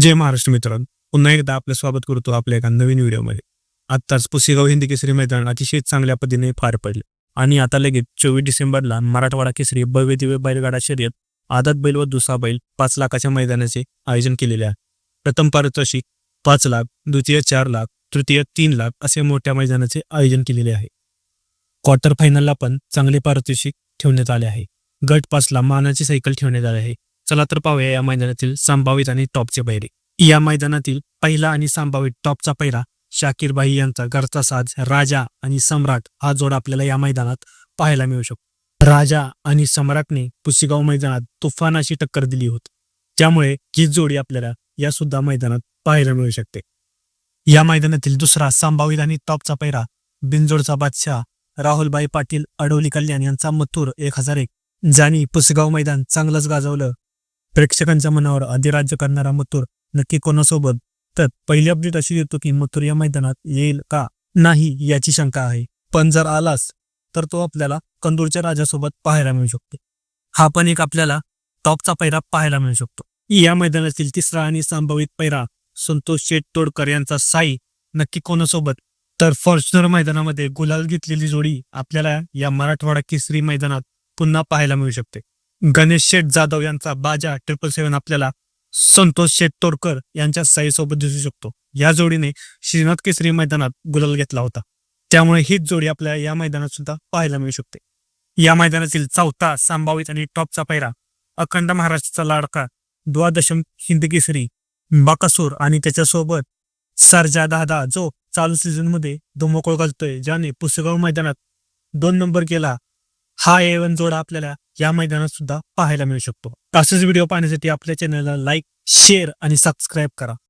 जय महाराष्ट्र मित्रांनो. पुन्हा एकदा आपलं स्वागत करतो आपल्या एका नवीन व्हिडिओमध्ये. आत्ताच पुसेगाव हिंदी केसरी मैदान अतिशय चांगल्या पद्धतीने पार पडले. आणि आता लगेच चोवीस डिसेंबरला मराठवाडा केसरी भव्य दिव्य बैलगाडा शर्यत आदत बैल व दुसरा बैल पाच लाखाच्या मैदानाचे आयोजन केलेले आहे. प्रथम पारितोषिक पाच लाख द्वितीय चार लाख तृतीय तीन लाख असे मोठ्या मैदानाचे आयोजन केलेले आहे. क्वार्टर फायनलला पण चांगले पारितोषिक ठेवण्यात आले आहे. गट पाचला मानाची सायकल ठेवण्यात आली आहे. चला तर पाहूया या मैदानातील संभावित आणि टॉपचे पैरे या मैदानातील पहिला आणि संभावित टॉपचा पैरा शाकीरबाई यांचा घरचा साज राजा आणि सम्राट हा जोड आपल्याला या मैदानात पाहायला मिळू शकतो. राजा आणि सम्राटने पुसेगाव मैदानात तुफान अशी टक्कर दिली होती. त्यामुळे ही जोडी आपल्याला या सुद्धा मैदानात पाहायला मिळू शकते. या मैदानातील दुसरा संभावित आणि टॉपचा पैरा बिनजोडचा बादशाह राहुलबाई पाटील अडवली कल्याण यांचा मथुर एक हजार एक. ज्यांनी पुसगाव मैदान चांगलंच गाजवलं प्रेक्षकांच्या मनावर अधिराज्य करणारा मथुर नक्की कोणासोबत? तर पहिली अपडेट अशी देतो की मथुर या मैदानात येईल का नाही याची शंका आहे. पण जर आलास तर तो आपल्याला कंदूरच्या राजासोबत पाहायला मिळू शकतो. हा पण एक आपल्याला टॉपचा पैरा पाहायला मिळू शकतो. या मैदानातील तिसरा आणि संभावित पैरा संतोष शेठ तोडकर यांचा साई नक्की कोणासोबत? तर फॉर्च्युनर मैदानामध्ये गुलाल घेतलेली जोडी आपल्याला या मराठवाडा केसरी मैदानात पुन्हा पाहायला मिळू शकते. गणेश शेठ जाधव यांचा बाजा ट्रिपल सेव्हन आपल्याला संतोष शेठ तोरकर यांच्या साईसोबत दिसू शकतो. या जोडीने श्रीनाथ केसरी मैदानात गुलाल घेतला होता. त्यामुळे हीच जोडी आपल्याला या मैदानात सुद्धा पाहायला मिळू शकते. या मैदानातील चौथा संभावित आणि टॉपचा पैरा अखंड महाराष्ट्राचा लाडका द्वादशम हिंद केसरी बाकासूर आणि त्याच्यासोबत सरजा दादा जो चालू सीझनमध्ये धुमकोळ घालतोय ज्याने पुसेगाव मैदानात दोन नंबर केला. हा एवन जोडा आपल्याला या मैदानात सुद्धा पाहायला मिळू शकतो. असेच व्हिडिओ पाहण्यासाठी आपल्या चॅनलला लाईक शेअर आणि सबस्क्राईब करा.